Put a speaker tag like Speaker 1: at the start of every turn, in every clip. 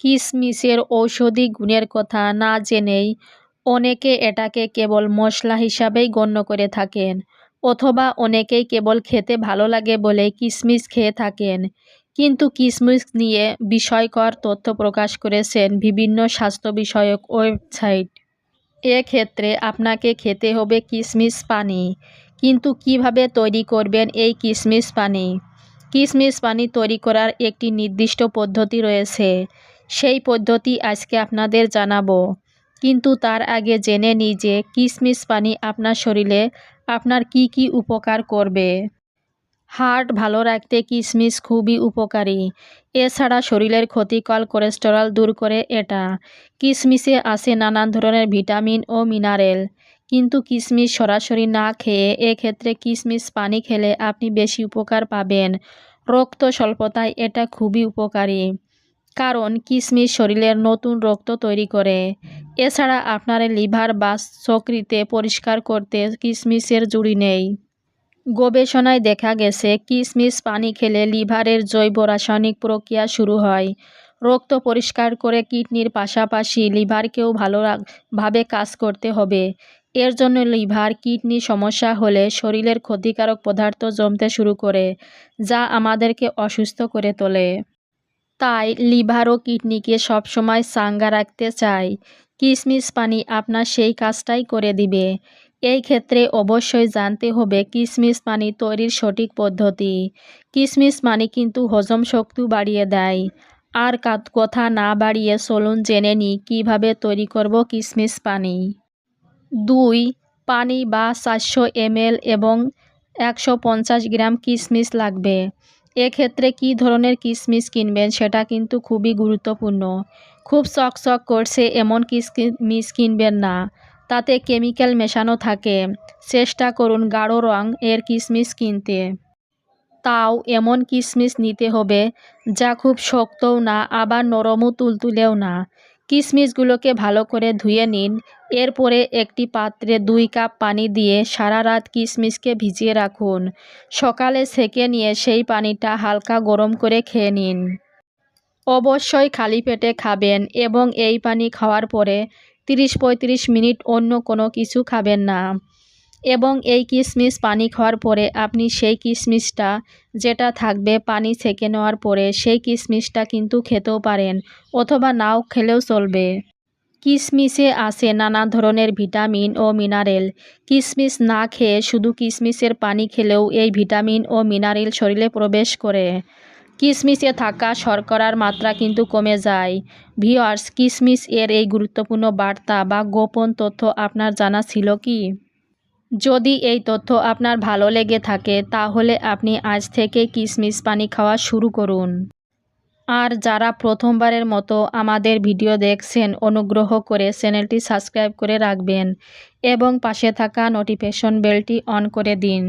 Speaker 1: কিশমিশের ঔষধি গুণের কথা না জেনেই অনেকে এটাকে কেবল মশলা হিসাবেই গণ্য করে থাকেন, অথবা অনেকেই কেবল খেতে ভালো লাগে বলে কিশমিশ খেয়ে থাকেন। কিন্তু কিশমিশ নিয়ে বিষয়কর তথ্য প্রকাশ করেছেন বিভিন্ন স্বাস্থ্য বিষয়ক ওয়েবসাইট। এক্ষেত্রে আপনাকে খেতে হবে কিশমিশ পানি। কিন্তু কীভাবে তৈরি করবেন এই কিশমিশ পানি? কিশমিশ পানি তৈরি করার একটি নির্দিষ্ট পদ্ধতি রয়েছে। সেই পদ্ধতি আজকে আপনাদের জানাব। কিন্তু তার আগে জেনে নিই যে কিশমিশ পানি আপনার শরীরে আপনার কি কি উপকার করবে। হার্ট ভালো রাখতে কিশমিশ খুবই উপকারী। এছাড়া শরীরের ক্ষতিকর কোলেস্টেরল দূর করে এটা। কিশমিশে আসে নানান ধরনের ভিটামিন ও মিনারেল। কিন্তু কিশমিশ সরাসরি না খেয়ে এক্ষেত্রে কিশমিশ পানি খেলে আপনি বেশি উপকার পাবেন। রক্ত স্বল্পতায় এটা খুবই উপকারী। কারণ কিশমিশ শরীরের নতুন রক্ত তৈরি করে। এছাড়া আপনার লিভার বা সকৃতে পরিষ্কার করতে কিশমিশের জুড়ি নেই। গবেষণায় দেখা গেছে কিশমিশ পানি খেলে লিভারের জৈব রাসায়নিক প্রক্রিয়া শুরু হয়। রক্ত পরিষ্কার করে কিডনির পাশাপাশি লিভারকেও ভালোভাবে কাজ করতে হবে। এর জন্য লিভার কিডনি সমস্যা হলে শরীরের ক্ষতিকারক পদার্থ জমতে শুরু করে, যা আমাদেরকে অসুস্থ করে তোলে। তাই লিভার ও কিডনিকে সবসময় সাঙ্গা রাখতে চাই। কিশমিশ পানি আপনার সেই কাজটাই করে দিবে। এই ক্ষেত্রে অবশ্যই জানতে হবে কিশমিশ পানি তৈরির সঠিক পদ্ধতি। কিশমিশ পানি কিন্তু হজম শক্তি বাড়িয়ে দেয়। আর কথা না বাড়িয়ে চলুন জেনে নিই কীভাবে তৈরি করব কিশমিশ পানি। দুই, পানি বা চারশো এমএল এবং একশো পঞ্চাশ গ্রাম কিশমিশ লাগবে। এক্ষেত্রে কি ধরনের কিশমিশ কিনবেন সেটা কিন্তু খুবই গুরুত্বপূর্ণ। খুব চক চক করছে এমন কিশমিশ কিনবেন না। তাতে কেমিক্যাল মেশানো থাকে। চেষ্টা করুন গাঢ় রং এর কিশমিশ কিনতে। তাও এমন কিশমিশ নিতে হবে যা খুব শক্তও না, আবার নরমও তুলতুলেও না। কিশমিশগুলোকে ভালো করে ধুয়ে নিন। এরপরে একটি পাত্রে দুই কাপ পানি দিয়ে সারা রাত কিশমিশকে ভিজিয়ে রাখুন। সকালে সেকে নিয়ে সেই পানিটা হালকা গরম করে খেয়ে নিন। অবশ্যই খালি পেটে খাবেন এবং এই পানি খাওয়ার পরে তিরিশ পঁয়ত্রিশ মিনিট অন্য কোনো কিছু খাবেন না। এবং এই কিশমিশ পানি খাওয়ার পরে আপনি সেই কিশমিশটা যেটা থাকবে পানি ছেঁকে নেওয়ার পরে সেই কিশমিশটা কিন্তু খেতেও পারেন অথবা নাও খেলেও চলবে। কিশমিশে আসে নানা ধরনের ভিটামিন ও মিনারেল। কিশমিশ না খেয়ে শুধু কিশমিশের পানি খেলেও এই ভিটামিন ও মিনারেল শরীরে প্রবেশ করে। কিশমিশে থাকা শর্করার মাত্রা কিন্তু কমে যায়। ভিওয়ার্স কিশমিশ এর এই গুরুত্বপূর্ণ বার্তা বা গোপন তথ্য আপনার জানা ছিল কি? যদি এই তথ্য আপনার ভালো লেগে থাকে, তাহলে আপনি আজ থেকে কিশমিশ পানি খাওয়া শুরু করুন। আর যারা প্রথমবারের মতো আমাদের ভিডিও দেখছেন, অনুগ্রহ করে চ্যানেলটি সাবস্ক্রাইব করে রাখবেন এবং পাশে থাকা নোটিফিকেশন বেলটি অন করে দিন।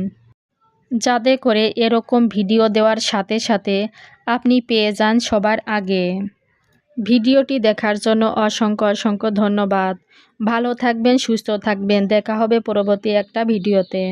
Speaker 1: যাতে করে এরকম ভিডিও দেওয়ার সাথে সাথে আপনি পেয়ে যান সবার আগে। ভিডিওটি দেখার জন্য অসংখ্য অসংখ্য ধন্যবাদ। ভালো থাকবেন, সুস্থ থাকবেন। দেখা হবে পরবর্তী একটা ভিডিওতে।